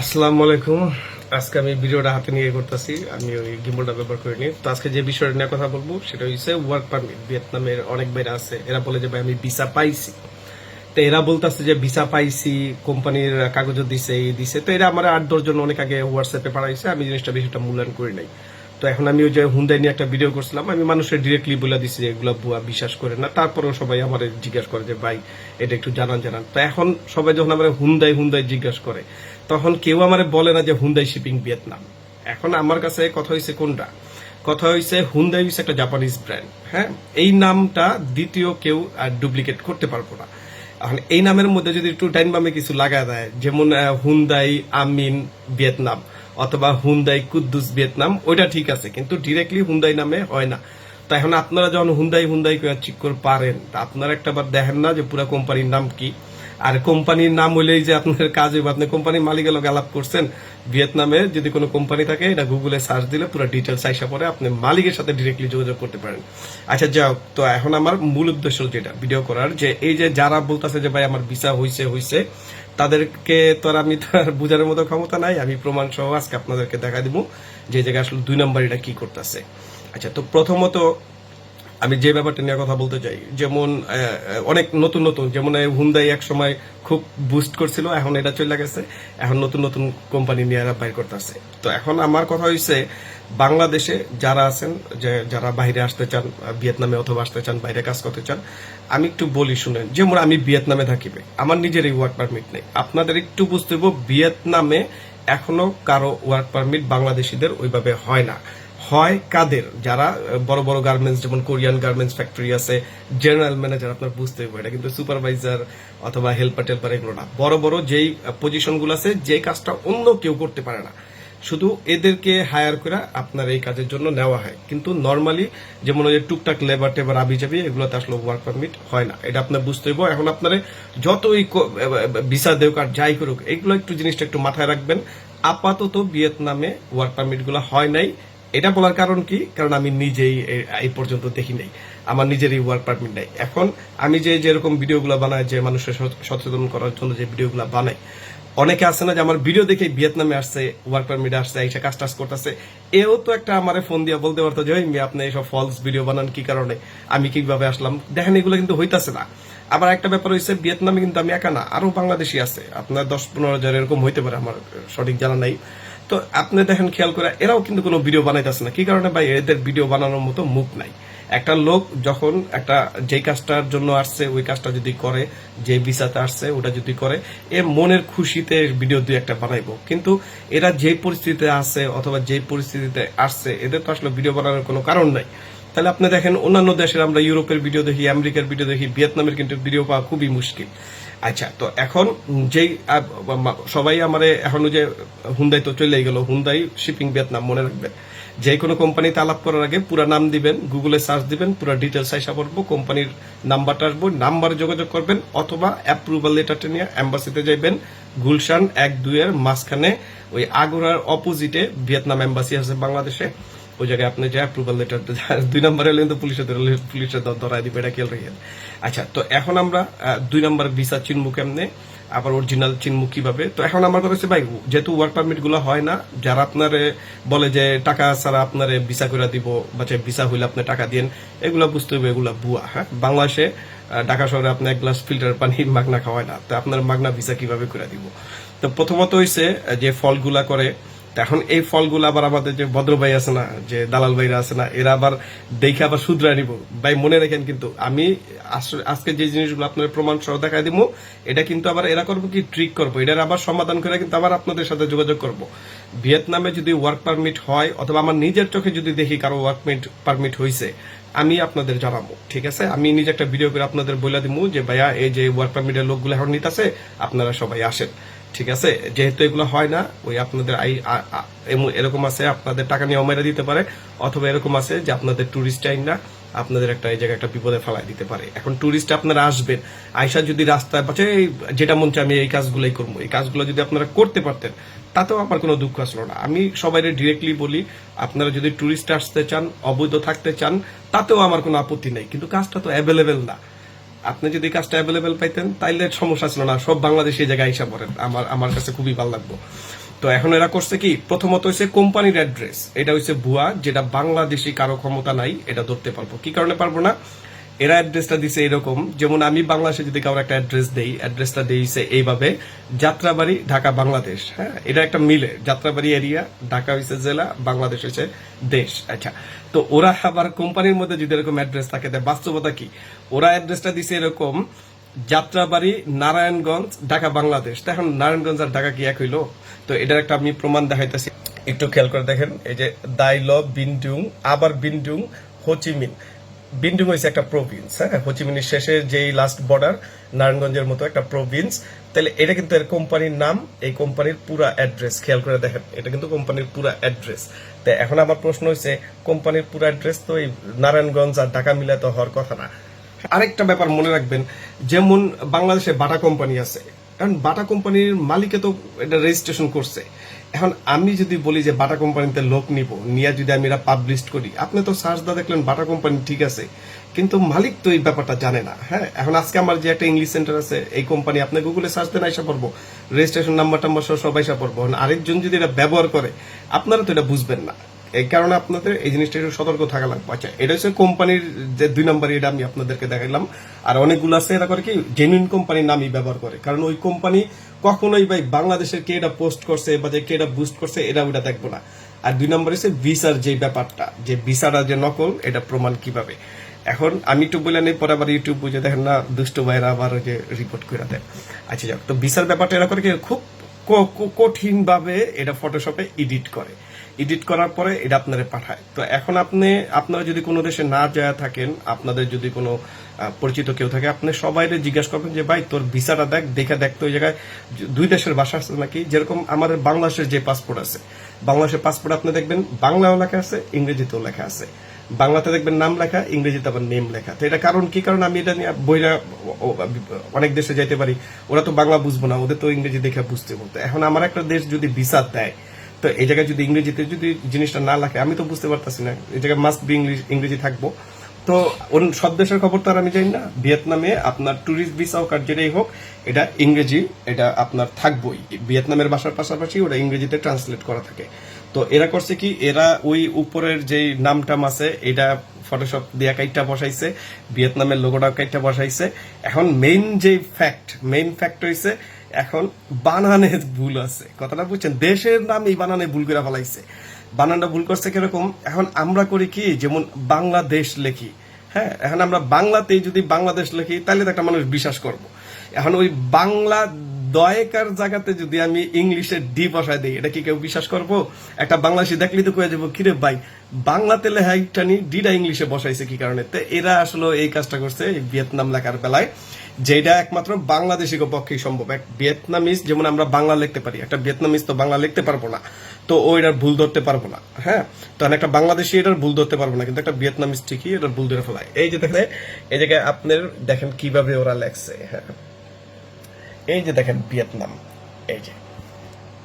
আসসালামু আলাইকুম। আজকে আমি ভিডিওটা হাতে নিয়ে করতেছি। আমি ওই গিম্বলটা ব্যবহার করিনি। তো আজকে যে বিষয়টা নিয়ে কথা বলব, সেটা হচ্ছে ওয়ার্ক পারমিট ভিয়েতনামের অনেক বাইরে আছে, এরা বলে যে, ভাই, আমি ভিসা পাইছি। তো এরা বলতেছে যে ভিসা পাইছি, কোম্পানির কাগজও দিছে, এই দিছে। তো এরা আমার আট দশজন অনেক আগে হোয়াটসঅ্যাপে পাঠাইছে। আমি জিনিসটা বিষয়টা মূল্যায়ন করি নাই। তো এখন আমি ওই যে হুন্দাই নিয়ে একটা ভিডিও করছিলাম, আমি মানুষের ডিরেক্টলি বলে দিছি যে এগুলো বুয়া বিশ্বাস করে না। তারপরেও সবাই আমার জিজ্ঞাসা করে যে, ভাই, এটা একটু জানান জানান। তো এখন সবাই যখন আমার হুন্দাই হুন্দাই জিজ্ঞাসা করে, তখন কেউ আমার বলে না যে হুন্দাই শিপিং ভিয়েতনাম এখন আমার কাছে কথা হয়েছে কোনটা? কথা হয়েছে হুন্দাই হচ্ছে একটা জাপানিজ ব্র্যান্ড হ্যাঁ? এই নামটা দ্বিতীয় কেউ আর ডুপ্লিকেট করতে পারব না। এখন এই নামের মধ্যে যদি একটু টাইম বামে কিছু লাগা দেয়, যেমন হুন্দাই আমিন ভিয়েতনাম অথবা হুন্দাই কুদ্দুস ভিয়েতনাম, ওইটা ঠিক আছে, কিন্তু ডিরেক্টলি হুন্দাই নামে হয় না। তো এখন আপনারা যখন হুন্দাই হুন্দাই করে ঠিক করে পারেন, তা আপনারা একটা বার দেখেন না যে পুরো কোম্পানির নাম কি। আর কোম্পানির নাম হইলেই যে আপনার কাজ হইব, আপনি কোম্পানির মালিকের লোক আলাপ করছেন, ভিয়েতনামে যদি কোনো কোম্পানি থাকে, এটা গুগলে সার্চ দিলে পুরো ডিটেলস আইসা পরে আপনি মালিকের সাথে ডিরেক্টলি যোগাযোগ করতে পারেন। আচ্ছা যাও তো এখন আমার মূল উদ্দেশ্য যেটা ভিডিও করার, যে এই যে যারা বলতেছে যে, ভাই, আমার ভিসা হইছে হইছে তাদেরকে তো আর আমি তো আর বোঝানোর মতো ক্ষমতা নাই। আমি প্রমাণ সহ আজকে আপনাদেরকে দেখা দিব যে জায়গায় আসলে দুই নম্বর এটা কি করতেছে। আচ্ছা তো প্রথমত আমি যে ব্যাপারটা নিয়ে কথা বলতে চাই, যেমন অনেক নতুন নতুন, যেমন হুন্দাই এক সময় খুব বুস্ট করছিল, এখন এটা চলে গেছে, এখন নতুন নতুন কোম্পানি নিয়ে এরা বাইর করতেছে। তো এখন আমার কথা হয়েছে বাংলাদেশে যারা আছেন, যে, যারা বাইরে আসতে চান ভিয়েতনামে অথবা আসতে চান, বাইরে কাজ করতে চান, আমি একটু বলি শুনেন, যেমন আমি ভিয়েতনামে থাকিবে আমার নিজের এই ওয়ার্ক পারমিট নেই। আপনাদের একটু বুঝতে ভিয়েতনামে এখনও কারও ওয়ার্ক পারমিট বাংলাদেশিদের ওইভাবে হয় না। হয় কাদের? যারা বড় বড় গার্মেন্টস যেমন কোরিয়ান গার্মেন্টস ফ্যাক্টরি আছে জেনারেল ম্যানেজার আপনার বুঝতে হবে এটা কিন্তু সুপারভাইজার অথবা হেল্পার টেল্পার এগুলো না। বড় বড় যেই পজিশনগুলো আছে যে কাজটা অন্য কেউ করতে পারে না। শুধু এদেরকে হায়ার করে আপনার এই কাজের জন্য নেওয়া হয়। কিন্তু নর্মালি যেমন ওই টুকটাক লেবার টেবার আবি যাবি এগুলোতে আসলে ওয়ার্ক পারমিট হয় না। এটা আপনার বুঝতে হইব। এখন আপনার যতই ভিসা দেউক আর যাই করুক, এগুলো একটু জিনিসটা একটু মাথায় রাখবেন। আপাতত ভিয়েতনামে ওয়ার্ক পারমিটগুলো হয় নাই। এটা বলার কারণ কি? কারণ আমি নিজেই এই পর্যন্ত দেখি নাই। আমার নিজেরই ওয়ার্ক পারমিট নাই। এখন আমি যে যেরকম ভিডিওগুলো বানাই, যে মানুষের সচেতন করার জন্য যে ভিডিওগুলো বানাই, অনেকে আছে না যে আমার ভিডিও দেখে ভিয়েতনামে আসছে ওয়ার্ক পারমিট আসছে এইসব কাজ টাজ করতেছে। এও তো একটা আমার ফোন দিয়ে বলতে পারতো যে, ওই আপনি এইসব ফলস ভিডিও বানান কি কারণে? আমি কীভাবে আসলাম? দেখেন, এগুলো কিন্তু হইতাছে না। আবার একটা ব্যাপার হয়েছে ভিয়েতনামে কিন্তু আমি একা না, আরও বাংলাদেশি আছে। আপনার দশ পনেরো হাজার এরকম হইতে পারে, আমার সঠিক জানা নাই। তো আপনি দেখেন, খেয়াল করে, এরাও কিন্তু কোনো ভিডিও বানাইতেছে না। কি কারণে? ভাই, এদের ভিডিও বানানোর মতো মুখ নাই। একটা লোক যখন একটা যে কাজটার জন্য আসছে, ওই কাজটা যদি করে, যে ভিসাতে আসছে, ওটা যদি করে, এ মনের খুশিতে ভিডিও দুই একটা বানাইবো। কিন্তু এরা যে পরিস্থিতিতে আছে অথবা যে পরিস্থিতিতে আসছে, এদের তো আসলে ভিডিও বানানোর কোনো কারণ নাই। তাহলে আপনি দেখেন, অন্যান্য দেশের আমরা, ইউরোপের ভিডিও দেখি, আমেরিকার ভিডিও দেখি, ভিয়েতনামের কিন্তু ভিডিও পাওয়া খুবই মুশকিল। আচ্ছা তো এখন যেই সবাই আমারে এখন যে হুন্দাই তো চলে গেল হুন্দাই শিপিং ভিয়েতনাম মনে রাখবেন যে কোনো কোম্পানিতে আলাপ করার আগে পুরো নাম দিবেন গুগলে সার্চ দিবেন, পুরো ডিটেলস আইসা পড়ব, কোম্পানির নাম্বারটা আসব নাম্বারে যোগাযোগ করবেন, অথবা অ্যাপ্রুভাল লেটারটা নিয়ে অ্যাম্বাসিতে যাইবেন, গুলশান এক দুইয়ের মাঝখানে ওই আগুরার অপোজিটে ভিয়েতনাম অ্যাম্বাসি আছে বাংলাদেশে। ওই জায়গায় আপনি যে অ্যাপ্রুভাল লেটার দুই নম্বরে হলে কিন্তু পুলিশে ধরলে পুলিশে ধ- ধরায় দিবে, এটা খেয়াল রাখেন। আচ্ছা তো এখন আমরা দুই নম্বর ভিসা চিনবো কেমনে? আবার অরিজিনাল চিনবো কীভাবে? তো এখন আমার কথা হচ্ছে, ভাই, যেহেতু ওয়ার্ক পারমিটগুলো হয় না, যারা আপনার বলে যে টাকা ছাড়া আপনার ভিসা করে দিব, বা ভিসা হইলে আপনি টাকা দিন এগুলো বুঝতে হবে, এগুলো বুয়া হ্যাঁ? বাংলাদেশে ঢাকা শহরে আপনি এক গ্লাস ফিল্টার পানি মাগনা খাওয়ায় না, তো আপনার মাগনা ভিসা কীভাবে করে দিব? তো প্রথমত হইছে যে ফলগুলা করে তো এখন এই ফলগুলো আবার আমাদের যে ভদ্র ভাই আছে না, যে দালাল ভাইরা আছে না, এরা আবার দেখে আবার শুধরায় নিব ভাই, মনে রাখেন কিন্তু, আমি আজকে যে জিনিসগুলো আপনার প্রমাণ সহ দেখা দিব এটা কিন্তু আবার এরা করব কি ট্রিক করব। এটার আবার সমাধান করে কিন্তু আবার আপনাদের সাথে যোগাযোগ করব। ভিয়েতনামে যদি ওয়ার্ক পারমিট হয়, অথবা আমার নিজের চোখে যদি দেখি কারও ওয়ার্ক পারমিট হয়েছে আমি আপনাদের জানাব, ঠিক আছে? আমি নিজে একটা ভিডিও করে আপনাদের বলে দিব যে, ভাইয়া, এই যে ওয়ার্ক পারমিটের লোকগুলো এখন নিতেছে, আপনারা সবাই আসেন। ঠিক আছে? যেহেতু এগুলো হয় না, ওই আপনাদের আই এরকম আছে, আপনাদের টাকা নিয়ে মেরে দিতে পারে, অথবা এরকম আছে যে আপনাদের টুরিস্ট আইন না, আপনাদের একটা, এই জায়গায় একটা বিপদে ফেলাই দিতে পারে। এখন টুরিস্ট আপনারা আসবেন, আইসা যদি রাস্তায় পাচ্ছে যেটা মন আমি এই কাজগুলোই করব। এই কাজগুলো যদি আপনারা করতে পারতেন, তাতেও আমার কোনো দুঃখ আসলো না। আমি সবাই ডিরেক্টলি বলি, আপনারা যদি টুরিস্ট আসতে চান, অবৈধ থাকতে চান, তাতেও আমার কোনো আপত্তি নেই। কিন্তু কাজটা তো অ্যাভেলেবেল না। আপনি যদি কাজটা অ্যাভেলেবেল পাইতেন, তাইলে সমস্যা ছিল না। সব বাংলাদেশে এই জায়গায় আইসা পড়েন আমার আমার কাছে খুবই ভালো লাগতো তো এখন এরা করছে কি? প্রথমত হচ্ছে কোম্পানির অ্যাড্রেস এটা হচ্ছে ভুয়া, যেটা বাংলাদেশি কারও ক্ষমতা নাই, এটা ধরতে পারব। কি কারণে পারব না? এরা অ্যাড্রেসটা দিছে এরকম। যেমন আমি বাংলাদেশে যদি কারও একটা অ্যাড্রেস দেই অ্যাড্রেসটা দিয়েছে এইভাবে, যাত্রাবাড়ি, ঢাকা, বাংলাদেশ হ্যাঁ? এটা একটা মিলে। যাত্রাবাড়ি এরিয়া ঢাকা হয়েছে জেলা, বাংলাদেশ হচ্ছে দেশ। আচ্ছা তো ওরা আবার কোম্পানির মধ্যে যদি এরকম অ্যাড্রেস থাকে তাই বাস্তবতা কি? ওরা অ্যাড্রেসটা দিছে এরকম, যাত্রাবাড়ি, নারায়ণগঞ্জ, ঢাকা, বাংলাদেশ। তো এখন নারায়ণগঞ্জ আর ঢাকা কি এক হইল? তো এটার একটা আমি প্রমাণ দেখাইতেছি। একটু খেয়াল করে দেখেন, এই যে দাইল, বিন্ডুং, আবার বিন্ডুং, হোচিমিন। বিন্ডুং হয়েছে একটা প্রভিন্স হ্যাঁ? হোচিমিনের শেষে যেই লাস্ট বর্ডার নারায়ণগঞ্জের মতো একটা প্রভিন্স তাহলে এটা কিন্তু এর কোম্পানির নাম, এই কোম্পানির পুরা অ্যাড্রেস খেয়াল করে দেখেন, এটা কিন্তু কোম্পানির পুরা অ্যাড্রেস তো এখন আমার প্রশ্ন হচ্ছে কোম্পানির পুরা অ্যাড্রেস তো এই নারায়ণগঞ্জ আর ঢাকা মিলে তো হওয়ার কথা না। আরেকটা ব্যাপার মনে রাখবেন, যেমন বাংলাদেশে বাটা কোম্পানি আছে, কারণ বাটা কোম্পানির মালিকে তো এটা রেজিস্ট্রেশন করছে। এখন আমি যদি বলি যে বাটা কোম্পানিতে লোক নিব, নিয়ে যদি আমি এরা পাবলিশ করি, আপনি তো সার্চ দা দেখলেন বাটা কোম্পানি ঠিক আছে, কিন্তু মালিক তো এই ব্যাপারটা জানে না হ্যাঁ? এখন আজকে আমার যে একটা ইংলিশ সেন্টার আছে, এই কোম্পানি আপনি গুগলে সার্চ দেন আইসা পড়ব রেজিস্ট্রেশন নাম্বার টাম্বার সহ সব আইসা পড়ব আরেকজন যদি এটা ব্যবহার করে, আপনারা তো এটা বুঝবেন না। এই কারণে আপনাদের এই জিনিসটা একটু সতর্ক থাকা লাগবে। আচ্ছা এটা হচ্ছে কোম্পানির যে দুই নম্বর এটা আমি আপনাদেরকে দেখাইলাম। আর অনেকগুলো আছে এরা করে কি জেনুইন কোম্পানির নামই ব্যবহার করে। কারণ ওই কোম্পানি কখনোই ভাই বাংলাদেশের কে এটা পোস্ট করছে বা যে কে এটা বুস্ট করছে এটা ওটা দেখব না। আর দুই নম্বর হচ্ছে ভিসার যে ব্যাপারটা, যে ভিসাটা যে নকল, এটা প্রমাণ কীভাবে? এখন আমি একটু বলে নেই, পরে আবার ইউটিউব বুঝে দেখেন না, দুষ্ট ভাইরা আবার যে রিপোর্ট করে দেয়। আচ্ছা যাক, তো ভিসার ব্যাপারটা এরা করে কি, খুব কঠিন ভাবে এটা ফটোশপে এডিট করে। এডিট করার পরে এটা আপনারা পাঠায়। তো এখন আপনি, আপনারা যদি কোনো দেশে না যায় থাকেন, আপনাদের যদি কোনো পরিচিত কেউ থাকে, আপনি সবাই জিজ্ঞাসা করবেন যে, ভাই, তোর ভিসাটা দেখ, দেখে দেখ তো ওই জায়গায় দুই দেশের ভাষা আছে নাকি? যেরকম আমাদের বাংলাদেশের যে পাসপোর্ট আছে, বাংলাদেশের পাসপোর্ট আপনি দেখবেন বাংলাও লেখা আছে, ইংরেজিতেও লেখা আছে। বাংলাতে দেখবেন নাম লেখা, ইংরেজিতে আবার নেম লেখা তো এটা কারণ কি? কারণ আমি এটা নিয়ে বইরা অনেক দেশে যাইতে পারি। ওরা তো বাংলা বুঝব না, ওদের তো ইংরেজি দেখে বুঝতে বলতে। এখন আমার একটা দেশ যদি ভিসা দেয় তো এই জায়গায় যদি ইংরেজিতে যদি জিনিসটা না লাগে, আমি তো বুঝতে পারতাছি না, এই জায়গায় মাস্ট বি ইংলিশ ইংরেজি থাকব। তো সব দেশের খবর তো আর আমি জানি না, ভিয়েতনামে আপনার ট্যুরিস্ট ভিসা আর যেটাই হোক, এটা ইংরেজি, এটা আপনার থাকবোই। ভিয়েতনামের ভাষার পাশাপাশি ওটা ইংরেজিতে ট্রান্সলেট করা থাকে। তো এরা করছে কি, এরা ওই উপরের যে নামটাম আছে, এটা ফটোশপ দিয়া কাইটটা বসাইছে, ভিয়েতনামের লোগোটা কাইটটা বসাইছে। এখন মেইন যে ফ্যাক্ট মেইন ফ্যাক্ট হইছে এখন বানানে ভুল আছে। কথাটা বুঝছেন? দেশের নাম এই বানানে ভুল করে ফেলাইছে। বানানটা ভুল করছে কীরকম? এখন আমরা করি কি? যেমন বাংলাদেশ লেখি। হ্যাঁ এখন আমরা বাংলাতেই যদি বাংলাদেশ লিখি, তাহলে তো একটা মানুষ বিশ্বাস করব। এখন ওই বাংলা দয়কার জায়গাতে যদি আমি ইংলিশে ডি বসায় দিই, এটা কি কেউ বিশ্বাস করব? একটা বাংলাদেশি দেখলি তো কয়ে যাব, কিরে ভাই, বাংলাতে লেখা একটানি ডিটা ইংলিশে বসাইছে কি কারণে? তো এরা আসলে এই কাজটা করছে ভিয়েতনাম লেখার বেলায়। যেটা একমাত্র বাংলাদেশি পক্ষেই সম্ভব। এক ভিয়েতনামিজ, যেমন আমরা বাংলা লিখতে পারি, একটা ভিয়েতনামিজ তো বাংলা লিখতে পারব না, তো ও এটার ভুল ধরতে পারব না হ্যাঁ? তো একটা বাংলাদেশি এটার ভুল ধরতে পারব না, কিন্তু একটা ভিয়েতনামিজ ঠিকই এটার ভুল ধরে ফেলায়। এই যে দেখেন, এই জায়গায় আপনার দেখেন কীভাবে ওরা লেখছে হ্যাঁ? এই যে দেখেন ভিয়েতনাম, এই যে।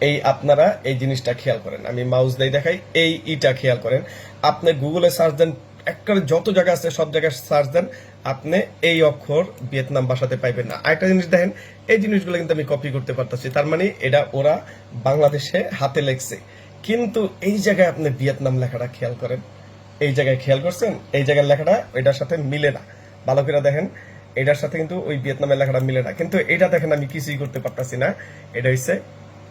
এই আপনারা এই জিনিসটা খেয়াল করেন, আমি মাউস দিয়ে দেখাই, এই ইটা খেয়াল করেন। আপনি গুগলে সার্চ দেন একটা যত জায়গা আছে সব জায়গায় সার্চ দেন আপনি এই অক্ষর ভিয়েতনাম ভাষাতে পাইবেন না। আরেকটা জিনিস দেখেন, এই জিনিসগুলো কিন্তু আমি কপি করতে পারতেছি। তার মানে এটা ওরা বাংলাদেশে হাতে লেখছে। কিন্তু এই জায়গায় আপনি ভিয়েতনাম লেখাটা খেয়াল করেন। এই জায়গায় খেয়াল করছেন? এই জায়গার লেখাটা এটার সাথে মিলে না। ভালো করে দেখেন, এটার সাথে কিন্তু ওই ভিয়েতনামের লেখাটা মিলে না। কিন্তু এটা দেখেন, আমি কিছুই করতে পারতাছি না। এটা হচ্ছে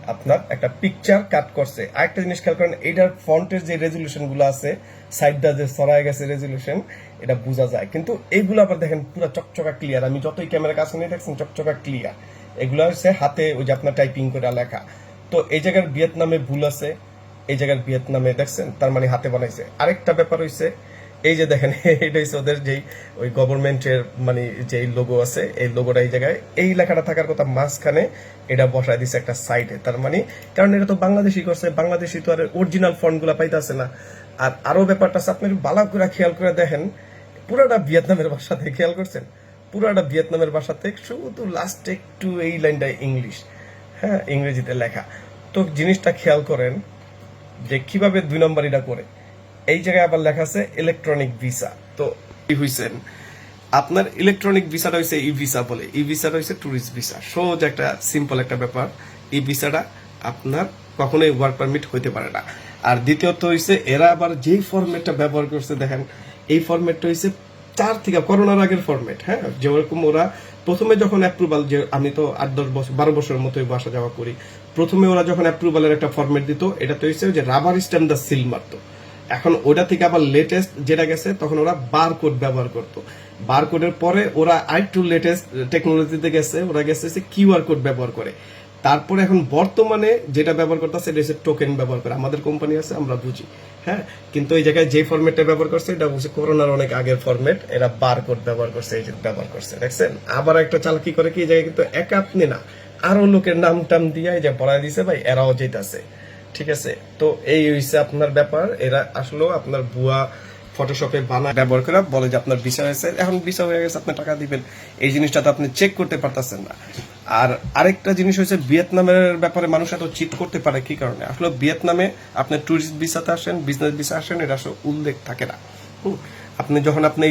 আপনার একটা পিকচার কাট করছে। আরেকটা জিনিস খেয়াল করেন, এটার ফন্টের যে রেজলিউশনগুলো আছে সাইডটা যে সরাই গেছে রেজলিউশন এটা বোঝা যায়। কিন্তু এইগুলো আবার দেখেন পুরো চকচকা ক্লিয়ার আমি যতই ক্যামেরা কাছে নিয়ে দেখছেন চকচকা ক্লিয়ার এগুলো হচ্ছে হাতে ওই যে আপনার টাইপিং করে লেখা। তো এই জায়গার ভিয়েতনামে ভুল আছে। এই জায়গার ভিয়েতনামে দেখছেন তার মানে হাতে বানাইছে। আরেকটা ব্যাপার হইছে এই যে দেখেন এটা হচ্ছে ওদের যেই ওই গভর্নমেন্টের মানে যেই লোগো আছে এই লোগোটা এই জায়গায়। এই লেখাটা থাকার কথা মাঝখানে এটা বসায় দিছে একটা সাইডে তার মানে কারণ এটা তো বাংলাদেশি করছে বাংলাদেশি তো আর অরিজিনাল ফন্টগুলা পাইতেছে না। আর আরও ব্যাপারটা আছে, আপনি বালা করে খেয়াল করে দেখেন পুরাটা ভিয়েতনামের ভাষাতে, খেয়াল করছেন? পুরাটা ভিয়েতনামের ভাষাতে শুধু লাস্টে একটু এই লাইনটা ইংলিশ হ্যাঁ ইংরেজিতে লেখা। তো জিনিসটা খেয়াল করেন যে কীভাবে দুই নম্বর এটা করে। এই জায়গায় আবার লেখা আছে ইলেকট্রনিক ভিসা তো হইছেন? আপনার ইলেকট্রনিক ভিসাটা হচ্ছে ই ভিসা বলে। ই ভিসাটা হচ্ছে ট্যুরিস্ট ভিসা সহজ একটা সিম্পল একটা ব্যাপার। ই ভিসাটা আপনার কখনোই ওয়ার্ক পারমিট হইতে পারে না। আর দ্বিতীয়ত হচ্ছে এরা আবার যেই ফরম্যাটটা ব্যবহার করছে, দেখেন এই ফরম্যাটটা হচ্ছে চার থেকে, করোনার আগের ফরম্যাট হ্যাঁ? যেরকম ওরা প্রথমে যখন অ্যাপ্রুভাল যে আমি তো আট, দশ বছর, বারো বছরের মতোই বাসা যাওয়া করি, প্রথমে ওরা যখন অ্যাপ্রুভালের একটা ফরম্যাট দিত, এটা তো হয়েছে যে রাবার স্ট্যাম্প দা সিল মারতো। এখন ওটা থেকে আবার লেটেস্ট যেটা গেছে, তখন ওরা বার কোড ব্যবহার করতো। বার কোডের পরে ওরা আরেকটু লেটেস্ট টেকনোলজিতে গেছে, ওরা গেছে কিউআর কোড ব্যবহার করে। তারপরে এখন বর্তমানে যেটা ব্যবহার করতেছে এটা হচ্ছে টোকেন ব্যবহার করে। আমাদের কোম্পানি আছে, আমরা বুঝি হ্যাঁ? কিন্তু এই জায়গায় যে ফরম্যাটটা ব্যবহার করছে, এটা হচ্ছে করোনার অনেক আগের ফরম্যাট এরা বার কোড ব্যবহার করছে, এই ব্যবহার করছে, দেখছেন? আবার একটা চালাকি করে কি, এই জায়গায় কিন্তু একা আপনি না, আরও লোকের নাম টাম দিয়ে এই যে পড়ায় দিছে ভাই, এরাও যেতেছে ঠিক আছে? তো এই হইছে আপনার ব্যাপার, এরা আসলে আপনার বুয়া ফটোশপে বানা ব্যবহার করে বলে যে আপনার ভিসা হয়েছে। এখন ভিসা হয়ে গেছে, আপনি টাকা দিবেন। এই জিনিসটা তো আপনি চেক করতে পারতেছেন না। আর আরেকটা জিনিস হয়েছে, ভিয়েতনামের ব্যাপারে মানুষ এত চিট করতে পারে কি কারণে? আসলে ভিয়েতনামে আপনি ট্যুরিস্ট ভিসাতে আসেন বিজনেস ভিসা আসেন, এটা আসলে উল্লেখ থাকে না। হুম। আপনি যখন আপনি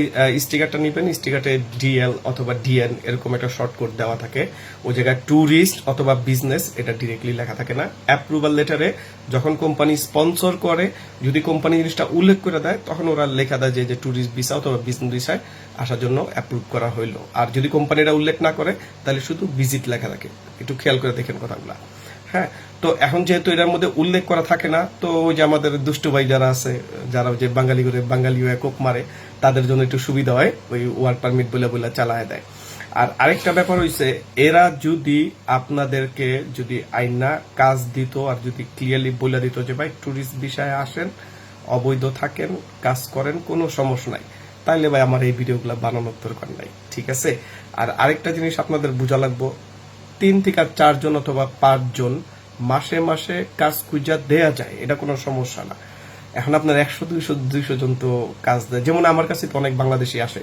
স্টিকারটা নিবেন, স্টিকারটা ডিএল অথবা ডিএন এরকম একটা শর্ট কোড দেওয়া থাকে, ওই জায়গায় ট্যুরিস্ট অথবা বিজনেস এটা ডিরেক্টলি লেখা থাকে না। অ্যাপ্রুভাল লেটারে যখন কোম্পানি স্পন্সর করে, যদি কোম্পানি জিনিসটা উল্লেখ করে দেয়, তখন ওরা লেখা দেয় যে যে ট্যুরিস্ট ভিসা অথবা বিজনেস ভিসায় আসার জন্য অ্যাপ্রুভ করা হইল। আর যদি কোম্পানিটা উল্লেখ না করে, তাহলে শুধু ভিজিট লেখা থাকে। একটু খেয়াল করে দেখেন কথাগুলা। হ্যাঁ তো এখন যেহেতু এটার মধ্যে উল্লেখ করা থাকে না, তো ওই যে আমাদের দুষ্টু ভাই যারা আছে, যারা যে বাঙালি করে বাঙালি কোপ মারে, তাদের জন্য একটু সুবিধা হয়, ওই ওয়ার্ক পারমিট বলে বলে চালায় দেয়। আর আরেকটা ব্যাপার হইছে, এরা যদি আপনাদেরকে যদি আইনা কাজ দিত আর যদি ক্লিয়ারলি বলে দিত যে, ভাই ট্যুরিস্ট বিষয়ে আসেন, অবৈধ থাকেন, কাজ করেন, কোনো সমস্যা নাই। তাইলে ভাই, আমার এই ভিডিওগুলো বানানোর দরকার নাই। ঠিক আছে? আর আরেকটা জিনিস আপনাদের বোঝা লাগবো, তিন থেকে চারজন অথবা পাঁচজন মাসে মাসে কাজ খুঁজা দেয়া যায়, এটা কোনো সমস্যা না। এখন আপনার একশো, দুইশো দুইশো জন তো কাজ দেয়। যেমন আমার কাছে তো অনেক বাংলাদেশি আসে।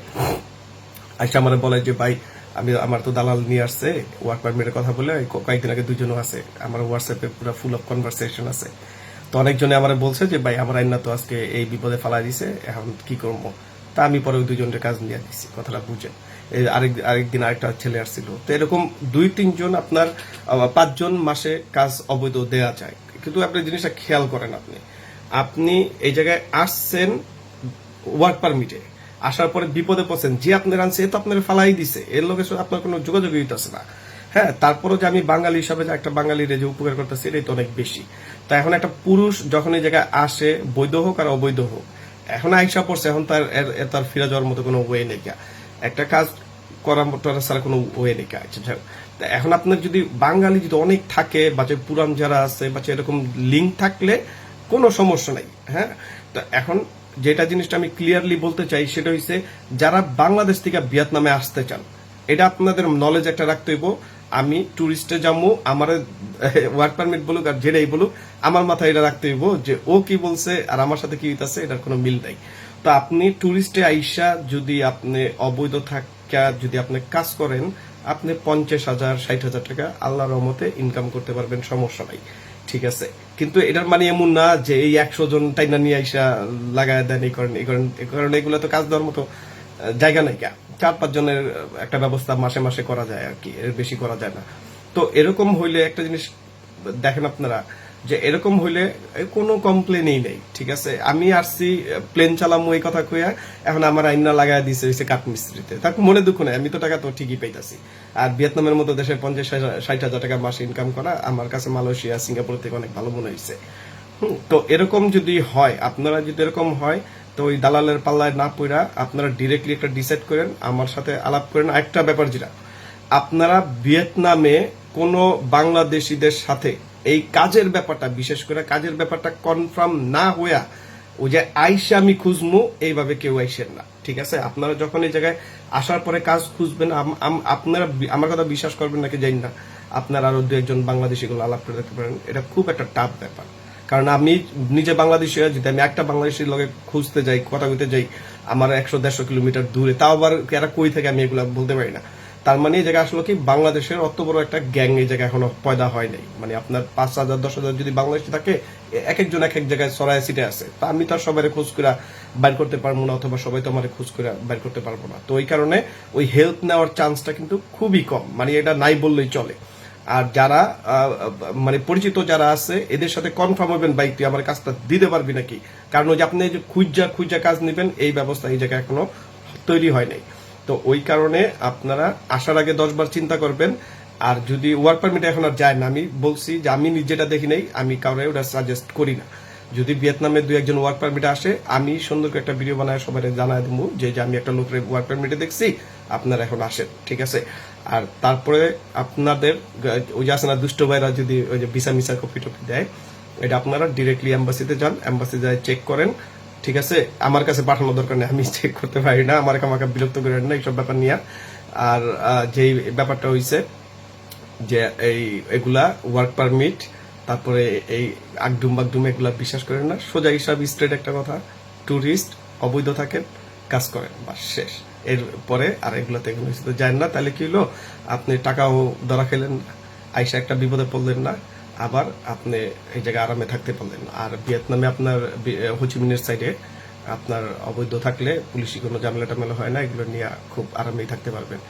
আইসা আমার বলে যে, ভাই, আমি, আমার তো দালাল নিয়ে আসছে ওয়ার্ক পারমিটের কথা বলে কয়েকদিন আগে দুজনও আছে। আমার হোয়াটসঅ্যাপে পুরো ফুল অফ কনভারসেশন আছে। তো অনেকজনে আমার বলছে যে, ভাই, আমার আইনা তো আজকে এই বিপদে ফালাই দিছে, এখন কি করব? তা আমি পরে ওই দুজনের কাজ নিয়ে দিচ্ছি কথাটা এই আরেক, আরেকদিন আরেকটা ছেলে আসছিল। তো এরকম দুই, তিনজন আপনার পাঁচজন মাসে কাজ অবৈধ দেয়া যায়। কিন্তু আপনি জিনিসটা খেয়াল করেন আপনি। আপনি এই জায়গায় আসছেন ওয়ার্ক পারমিটে আসার পরে বিপদে পড়ছেন। যে আপনার আনছে, এ তো আপনার ফালাই দিছে। এর লোকের সাথে আপনার কোনো যোগাযোগ হইতেছে না। হ্যাঁ তারপরও যে আমি বাঙালি হিসাবে যে একটা বাঙালির যে উপকার করতেছি, এটাই তো অনেক বেশি। তা এখন একটা পুরুষ যখন এই জায়গায় আসে, বৈধ হোক আর অবৈধ হোক, এখন আইসা পড়ছে, এখন তার তার ফিরে যাওয়ার মতো কোনো ওয়ে নেই। একটা কাজ করার মতো ছাড়া কোনো ওয়ে নেই গা। আচ্ছা, এখন আপনার যদি বাঙালি যদি অনেক থাকে বা পুরান যারা আছে বা এরকম লিঙ্ক থাকলে কোনো সমস্যা নাই হ্যাঁ? তা এখন যেটা জিনিসটা আমি ক্লিয়ারলি বলতে চাই সেটা হচ্ছে যারা বাংলাদেশ থেকে ভিয়েতনামে আসতে চান এটা আপনাদের নলেজ একটা রাখতে হইব। আমি টুরিস্টে যাব আমার ওয়ার্ক পারমিট বলুক আর যেটাই বলুক আমার মাথায় এটা রাখতে হইব যে ও কি বলছে আর আমার সাথে কি হইতাছে এটার কোনো মিল নাই। তো আপনি টুরিস্টে আইসা যদি আপনি অবৈধ থাকা যদি আপনি কাজ করেন, আপনি পঞ্চাশ হাজার, ষাট হাজার টাকা আল্লাহর রহমতে ইনকাম করতে পারবেন, সমস্যা নাই। ঠিক আছে? কিন্তু এটার মানে এমন না যে এই একশো জন টাইনা নিয়ে আইসা লাগায় দেন, এই করেন এই করেন এই করেন এগুলো তো কাজ দেওয়ার মতো জায়গা নাই কা চার পাঁচ জনের একটা ব্যবস্থা মাসে মাসে করা যায় আর কি, এর বেশি করা যায় না। তো এরকম হইলে একটা জিনিস দেখেন আপনারা যে এরকম হইলে কোনো কমপ্লেনই নেই, ঠিক আছে? আমি আসছি প্লেন চালামু এই কথা কইয়া, এখন আমার আইনা লাগাই দিছে হইছে কাঠমিস্ত্রিতে। তার মনে দুঃখ নেই, আমি তো টাকা তো ঠিকই পাইতাছি। আর ভিয়েতনামের মতো দেশে পঞ্চাশ ষাট হাজার টাকা মাসে ইনকাম করা, আমার কাছে মালয়েশিয়া, সিঙ্গাপুর থেকে অনেক ভালো মনে হয়েছে তো এরকম যদি হয়, আপনারা যদি এরকম হয়, তো ওই দালালের পাল্লায় না পড়া আপনারা ডিরেক্টলি একটা ডিসাইড করেন, আমার সাথে আলাপ করেন। একটা ব্যাপার যেটা আপনারা ভিয়েতনামে কোনো বাংলাদেশিদের সাথে এই কাজের ব্যাপারটা, বিশেষ করে কাজের ব্যাপারটা কনফার্ম না হইয়া ওই যে আইসে আমি খুঁজমু, এইভাবে কেউ আইসেন না। ঠিক আছে? আপনারা যখন এই জায়গায় আসার পরে কাজ খুঁজবেন আপনারা আমার কথা বিশ্বাস করবেন নাকি জানি না, আপনারা আরও দু একজন বাংলাদেশিগুলো আলাপ করে দেখতে পারেন। এটা খুব একটা টাফ ব্যাপার। কারণ আমি নিজে বাংলাদেশি যদি আমি একটা বাংলাদেশির লগে খুঁজতে যাই, কথা কইতে যাই, আমার একশো দেড়শো কিলোমিটার দূরে, তাও আবার এরা কই থেকে আমি এগুলো বলতে পারি না। তার মানে এই জায়গায় আসলে কি, বাংলাদেশের অত বড় একটা গ্যাং এই জায়গায় এখনও পয়দা হয় নাই। মানে আপনার পাঁচ হাজার, দশ হাজার যদি বাংলাদেশে থাকে, এক একজন এক এক জায়গায় সরাই সিটে আছে। তা আমি তো আর সবাই খোঁজ করে বাইর করতে পারব না, অথবা সবাই তো আমার খোঁজ করে বাইর করতে পারব না। তো ওই কারণে ওই হেল্প নেওয়ার চান্সটা কিন্তু খুবই কম। মানে এটা নাই বললেই চলে। আর যারা মানে পরিচিত যারা আছে, এদের সাথে কনফার্ম হবেন বাইক তুই আমার কাজটা দিতে পারবি নাকি? কারণ ওই যে আপনি যে খুঁজা খুঁজা কাজ নেবেন, এই ব্যবস্থা এই জায়গায় এখনও তৈরি হয় নাই। তো ওই কারণে আপনারা আসার আগে দশবার চিন্তা করবেন। আর যদি ওয়ার্ক পারমিট এখন আর যায় না, আমি বলছি যে আমি নিজেটা দেখি নাই, আমি কাউরে ওটা সাজেস্ট করি না। যদি ভিয়েতনামে দুই একজন ওয়ার্ক পারমিটে আসে, আমি সুন্দর করে একটা ভিডিও বানায় সবাই জানাই দেবো যে আমি একটা লোকের ওয়ার্ক পারমিটে দেখছি, আপনারা এখন আসেন, ঠিক আছে? আর তারপরে আপনাদের, ওই যে আছে না, দুষ্ট ভাইরা যদি ওই যে ভিসা মিসা কপি টপি দেয়, এটা আপনারা ডিরেক্টলি অ্যাম্বাসিতে যান অ্যাম্বাসি যায় চেক করেন। ঠিক আছে? আমার কাছে পাঠানো দরকার নেই, আমি চেক করতে পারি না আমার আমাকে বিরক্ত করেন না এইসব ব্যাপার নিয়ে। আর যেই ব্যাপারটা হইছে যে এই, এগুলা ওয়ার্ক পারমিট তারপরে এই আগডুম বাগডুম এগুলা বিশ্বাস করেন না। সোজা হিসাব স্ট্রেট একটা কথা ট্যুরিস্ট অবৈধ থাকেন, কাজ করেন বা শেষ। এর পরে আর এগুলাতে এগুলো যায় না। তাহলে কি হলো? আপনি টাকাও ধরা খেলেন আইসা একটা বিপদে পড়লেন না। আবার আপনি এই জায়গায় আরামে থাকতে পারলেন। আর ভিয়েতনামে আপনার হোচিমিনের সাইডে আপনার অবৈধ থাকলে পুলিশি কোনো ঝামেলা টামেলা হয় না, এগুলো নিয়ে খুব আরামেই থাকতে পারবেন।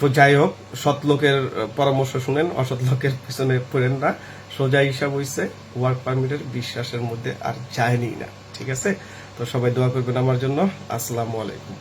তো যাই হোক, সৎ লোকের পরামর্শ শুনেন, অসৎ লোকের পিছনে পড়েন না। সোজা হিসাব হইছে ওয়ার্ক পারমিটের বিশ্বাসের মধ্যে আর যায়নি না, ঠিক আছে? তো সবাই দোয়া করবেন আমার জন্য। আসসালামু আলাইকুম।